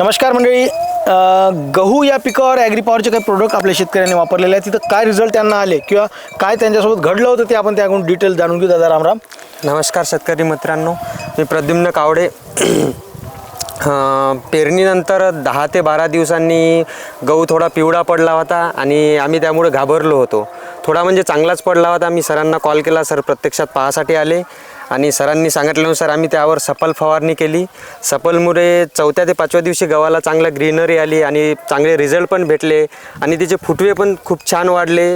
नमस्कार मंडळी. गहू या पिकावर ॲग्रीपॉवरचे काही प्रोडक्ट आपल्या शेतकऱ्यांनी वापरलेले आहेत. तिथं काय रिझल्ट त्यांना आले किंवा काय त्यांच्यासोबत घडलं होतं ते आपण त्याकडून डिटेल जाणून घेऊ. दादा रामराम. नमस्कार शेतकरी मित्रांनो. मी प्रद्युम्न कावडे. पेरणीनंतर दहा ते बारा दिवसांनी गहू थोडा पिवळा पडला होता आणि आम्ही त्यामुळे घाबरलो होतो. थोडा म्हणजे चांगलाच पडला होता. मी सरांना कॉल केला सर प्रत्यक्षात पाहासाठी आले. आणि सरांनी सांगितल्यानुसार आम्ही त्यावर सफल फवारणी केली. सफलमुळे चौथ्या ते पाचव्या दिवशी गव्हाला चांगलं ग्रीनरी आली आणि चांगले रिझल्ट पण भेटले आणि तिचे फुटवे पण खूप छान वाढले.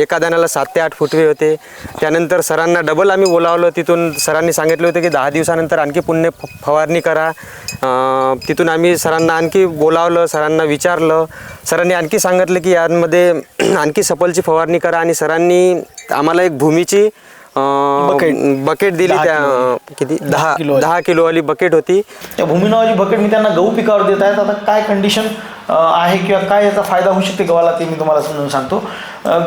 एका दाण्याला सात ते आठ फुटवे होते. त्यानंतर सरांना डबल आम्ही बोलावलं. तिथून सरांनी सांगितलं होतं की दहा दिवसानंतर आणखी पुण्य फवारणी करा. तिथून आम्ही सरांना आणखी बोलावलं सरांना विचारलं. सरांनी आणखी सांगितलं की यामध्ये आणखी सफलची फवारणी करा आणि सरांनी आम्हाला एक भूमीची बकेट. बकेट दिली दहा त्या किलो. किती? दहा किलोवाली. दहा किलोवाली बकेट होती. त्या भूमी नावाची बकेट मी त्यांना गहू पिकावर देत आहेत आता काय कंडिशन आहे किंवा काय याचा फायदा होऊ शकते गव्हाला ते मी तुम्हाला समजून सांगतो.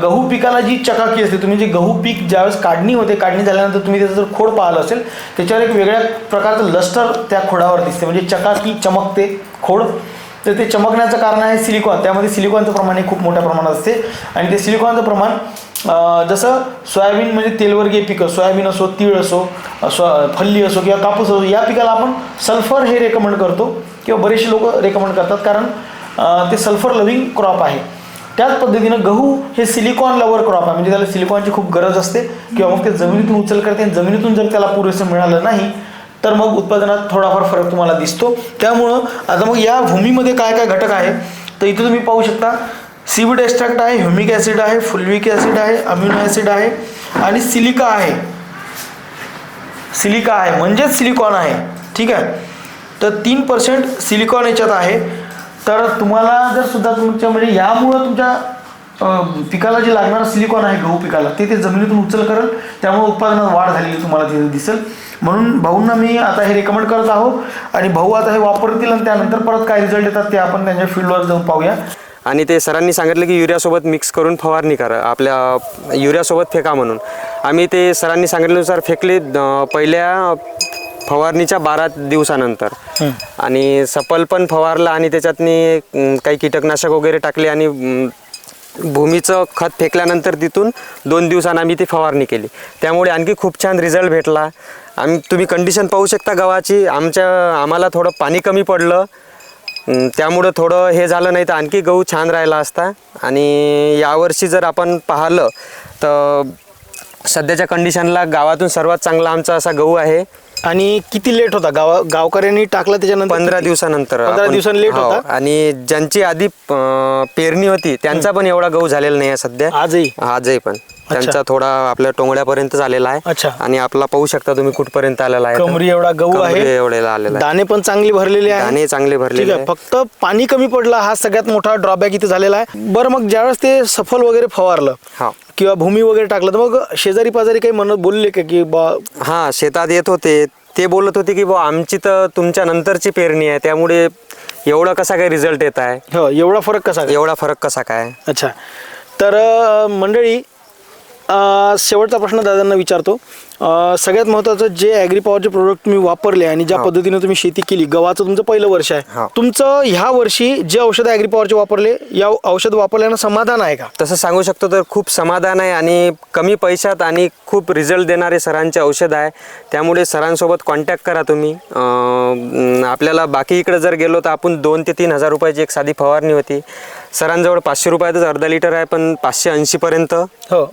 गहू पिकाला जी चकाकी असते तुम्ही जे गहू पीक ज्यावेळेस काढणी होते काढणी झाल्यानंतर तुम्ही त्याचं जर खोड पाहिलं असेल त्याच्यावर एक वेगळ्या प्रकारचं लस्टर त्या खोडावर दिसते. म्हणजे चकाकी चमकते खोड. तर ते चमकण्याचं कारण आहे सिलिकॉन. त्यामध्ये सिलिकॉनचं प्रमाण हे खूप मोठ्या प्रमाणात असते. आणि ते सिलिकॉनचं प्रमाण जसं सोयाबीन म्हणजे तेलवर्गीय पिकं सोयाबीन असो तीळ असो स्व फल्ली असो किंवा कापूस असो या पिकाला आपण सल्फर हे रेकमेंड करतो किंवा बरेचसे लोक रेकमेंड करतात कारण ते सल्फर लव्हिंग क्रॉप आहे. त्याच पद्धतीनं गहू हे सिलिकॉन लवर क्रॉप आहे. म्हणजे त्याला सिलिकॉनची खूप गरज असते किंवा मग ते जमिनीतून उचल करते आणि जमिनीतून जर त्याला पुरेसं मिळालं नाही तर मग उत्पादनात थोडाफार फरक तुम्हाला दिसतो. त्यामुळं आता मग या भूमीमध्ये काय काय घटक आहे तर इथे तुम्ही पाहू शकता. सीविड एक्स्ट्रॅक्ट आहे ह्युमिक ॲसिड आहे फुलविक ॲसिड आहे अम्युनो ॲसिड आहे आणि सिलिका आहे. सिलिका आहे म्हणजेच सिलिकॉन आहे. ठीक आहे? तर तीन पर्सेंट सिलिकॉन याच्यात आहे. तर तुम्हाला जर सुद्धा तुमच्या म्हणजे यामुळं तुमच्या पिकाला जे लागणारं सिलिकॉन आहे गहू पिकाला ते ते जमिनीतून उचल करेल. त्यामुळे उत्पादनात वाढ झालेली तुम्हाला तिथे दिसेल. म्हणून भाऊंना मी आता हे रेकमेंड करत आहोत आणि भाऊ आता हे वापरतील आणि त्यानंतर परत काय रिझल्ट येतात ते आपण त्यांच्या फील्डवर जाऊन पाहूया. आणि ते सरांनी सांगितलं की युरियासोबत मिक्स करून फवारणी करा आपल्या युरियासोबत फेका म्हणून. आम्ही ते सरांनी सांगितल्यानुसार फेकले पहिल्या फवारणीच्या बारा दिवसानंतर. आणि सफल पण फवारला आणि त्याच्यातनी काही कीटकनाशक वगैरे टाकले आणि भूमीचं खत फेकल्यानंतर तिथून दोन दिवसांनी आम्ही ती फवारणी केली. त्यामुळे आणखी खूप छान रिझल्ट भेटला. आम्ही तुम्ही कंडिशन पाहू शकता गव्हाची आमच्या आम्हाला थोडं पाणी कमी पडलं. त्यामुळं थोडं हे झालं नाही तर आणखी गहू छान राहिला असता. आणि यावर्षी जर आपण पाहिलं तर सध्याच्या कंडिशनला गावातून सर्वात चांगला आमचा असा गहू आहे. आणि किती लेट होता? गावा गावकऱ्यांनी टाकला त्याच्यानंतर पंधरा? दिवसानंतर पंधरा दिवसांनी लेट हो, होता आणि ज्यांची आधी पेरणी होती त्यांचा पण एवढा गहू झालेला नाही आहे सध्या. आजही? आजही पण. त्यांचा थोडा आपल्या टोंगड्यापर्यंत झालेला आहे. अच्छा. आणि आपला पाहू शकता तुम्ही कुठपर्यंत आलेला आहे. कमरी एवढा गहू कमरी आहे. एवढेला आलेला दाणे पण चांगली भरलेले आहे. दाणे चांगले भरलेले आहे. फक्त पाणी कमी पडलं हा सगळ्यात मोठा ड्रॉबॅक इथे झालेला आहे. बरं मग ज्यावेळेस ते सफल वगैरे फवारलं हा. किंवा भूमी वगैरे टाकलं तर मग शेजारी पाजारी काही म्हणत बोलले का की बा हा शेतात येत होते. ते बोलत होते की बुवा आमची तर तुमच्या नंतरची पेरणी आहे. त्यामुळे एवढा कसा काय रिझल्ट येत आहे? हो एवढा फरक कसा? एवढा फरक कसा काय? अच्छा. तर मंडळी शेवटचा प्रश्न दादांना विचारतो. अं, सगळ्यात महत्त्वाचं जे ॲग्री पॉवरचे प्रोडक्ट तुम्ही वापरले आणि ज्या पद्धतीने तुम्ही शेती केली गव्हाचं तुमचं पहिलं वर्ष आहे. हो. तुमचं ह्या वर्षी जे औषध ॲग्री पॉवरचे वापरले या औषध वापरल्यानं समाधान आहे का? तसं सांगू शकतो तर खूप समाधान आहे आणि कमी पैशात आणि खूप रिझल्ट देणारे सरांचे औषध आहे. त्यामुळे सरांसोबत कॉन्टॅक्ट करा तुम्ही. अं, आपल्याला बाकी इकडे जर गेलो तर आपण दोन ते तीन हजार रुपयाची एक साधी फवारणी होती. सरांजवळ पाचशे रुपयातच अर्धा लिटर आहे पण पाचशे ऐंशीपर्यंत हो.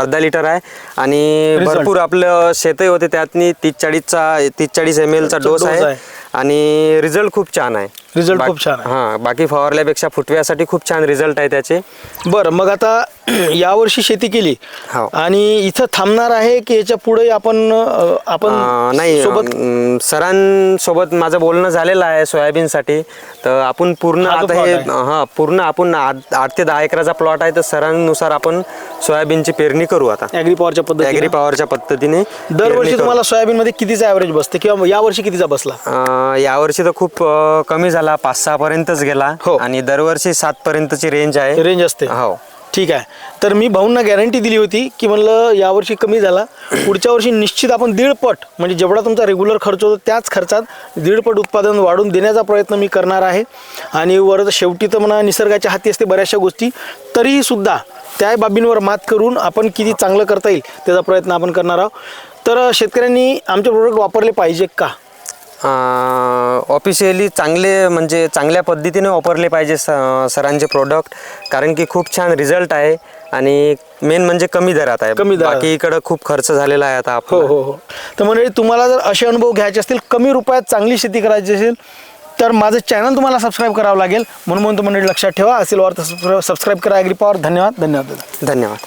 अर्धा लिटर आहे. आणि. भरपूर आपलं शेतही होते त्यातनी तीस चाळीसचा तीस चाळीस एम एलचा डोस आहे. आणि रिझल्ट खूप छान आहे बाक- खूप छान आहे. हा बाकी फवारल्यापेक्षा फुटव्यासाठी खूप छान रिझल्ट आहे त्याचे बरं मग आता यावर्षी शेती केली हो. आणि इथं थांबणार आहे की याच्यापुढे आपण अं, आपण नाही सोबत अं, सरांसोबत माझं बोलणं झालेलं आहे सोयाबीनसाठी तर आपण पूर्ण हा जो आता plot हे आहे. हा पूर्ण आपण आठ आठ ते दहा एकराचा प्लॉट आहे तर सरांनुसार आपण सोयाबीनची पेरणी करू आता ॲग्री पॉवरच्या ॲग्री पद्धतीने पॉवरच्या पद्धतीने दरवर्षी करू. तुम्हाला सोयाबीन मध्ये कितीचा ॲव्हरेज बसते किंवा यावर्षी कितीचा बसला अं, यावर्षी तर खूप अं, कमी झाला पाच सहा पर्यंतच गेला हो. आणि दरवर्षी सात पर्यंतची रेंज आहे रेंज असते. हो. ठीक आहे. तर मी भाऊंना गॅरंटी दिली होती की म्हणलं यावर्षी कमी झाला. पुढच्या वर्षी निश्चित आपण दीडपट म्हणजे जेवढा तुमचा रेग्युलर खर्च होतो त्याच खर्चात दीडपट उत्पादन वाढून देण्याचा प्रयत्न मी करणार आहे. आणि वर शेवटी तर म्हणा निसर्गाच्या हाती असते बऱ्याचशा गोष्टी तरीही सुद्धा त्या बाबींवर मात करून आपण किती चांगलं करता येईल त्याचा प्रयत्न आपण करणार आहोत. तर शेतकऱ्यांनी आमचे प्रोडक्ट वापरले पाहिजे का? ऑफिशियली चांगले म्हणजे चांगल्या पद्धतीने वापरले पाहिजे स सरांचे प्रोडक्ट कारण की खूप छान रिझल्ट आहे आणि मेन म्हणजे कमी दरात आहे. कमी दरात. बाकी इकडं खूप खर्च झालेला आहे आता हो आपण हो हो. तर मंडळी तुम्हाला जर असे अनुभव घ्यायचे असतील कमी रुपयात चांगली शेती करायची असेल तर माझं चॅनल तुम्हाला सबस्क्राईब करावं लागेल. म्हणून म्हणतो मंडळी लक्षात ठेवा. असेल वार सबस्क्राईब करा ॲग्री पॉवर धन्यवाद. धन्यवाद दादा. धन्यवाद.